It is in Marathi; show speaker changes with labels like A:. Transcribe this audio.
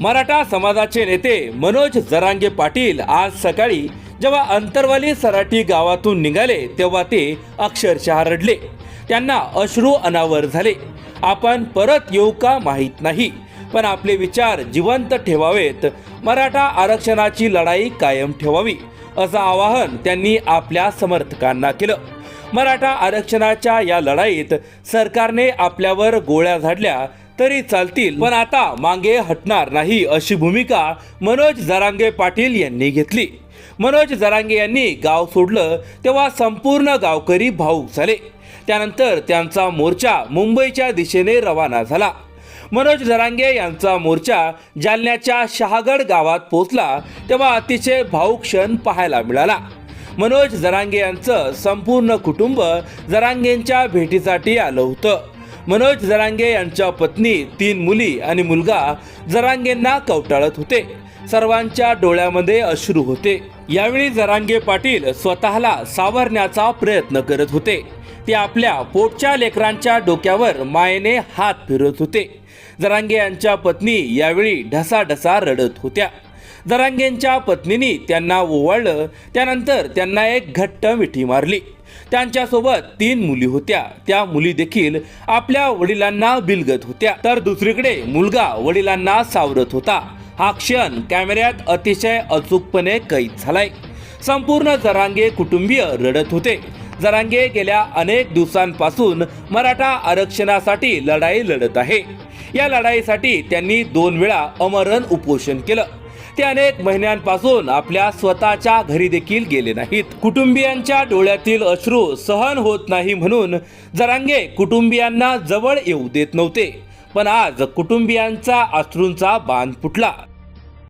A: मराठा समाजाचे नेते मनोज जरांगे पाटील आज सकाळी जेव्हा अंतरवाली सराठी गावातून निघाले तेव्हा ते अक्षरशः रडले. त्यांना अश्रू अनावर झाले. आपण परत येऊ का माहीत नाही. पण आपले विचार जिवंत ठेवावेत. मराठा आरक्षणाची लढाई कायम ठेवावी असं आवाहन त्यांनी आपल्या समर्थकांना केलं. मराठा आरक्षणाच्या या लढाईत सरकारने आपल्यावर गोळ्या झाडल्या तरी चालतील पण आता मागे हटणार नाही अशी भूमिका मनोज जरांगे पाटील यांनी घेतली. मनोज जरांगे यांनी गाव सोडलं तेव्हा संपूर्ण गावकरी भाऊक झाले. त्यानंतर त्यांचा मोर्चा मुंबईच्या दिशेने रवाना झाला. मनोज जरांगे यांचा मोर्चा जालन्याच्या शहागड गावात पोहोचला तेव्हा अतिशय भाऊक क्षण पाहायला मिळाला. मनोज जरांगे यांचं संपूर्ण कुटुंब जरांगेंच्या भेटीसाठी आलं होतं. मनोज जरांगे यांच्या पत्नी तीन मुली आणि मुलगा जरांगेंना कवटाळत होते. सर्वांच्या डोळ्यामध्ये अश्रू होते. यावेळी जरांगे पाटील स्वतःला सावरण्याचा प्रयत्न करत होते. ते आपल्या पोटच्या लेकरांच्या डोक्यावर मायेने हात फिरत होते. जरांगे यांच्या पत्नी यावेळी ढसाढसा रडत होत्या. दरांगेंच्या पत्नीने त्यांना ओवाळलं त्यानंतर त्यांना एक घट्ट मिठी मारली. त्यांच्यासोबत तीन मुली होत्या. त्या मुली देखील आपल्या वडिलांना बिलगत होत्या. तर दुसरीकडे मुलगा वडिलांना सावरत होता. हा क्षण कॅमेऱ्यात अतिशय अचूकपणे कैद झालाय. संपूर्ण जरांगे कुटुंबीय रडत होते. जरांगे गेल्या अनेक दिवसांपासून मराठा आरक्षणासाठी लढाई लढत आहे. या लढाईसाठी त्यांनी दोन वेळा अमरण उपोषण केलं. ते अनेक महिन्यांपासून आपल्या स्वतःच्या घरी देखील गेले नाहीत. कुटुंबियांच्या डोळ्यातील अश्रू सहन होत नाही म्हणून जरांगे कुटुंबियांना जवळ येऊ देत नव्हते. पण आज कुटुंबियांचा अश्रूंचा बांध फुटला.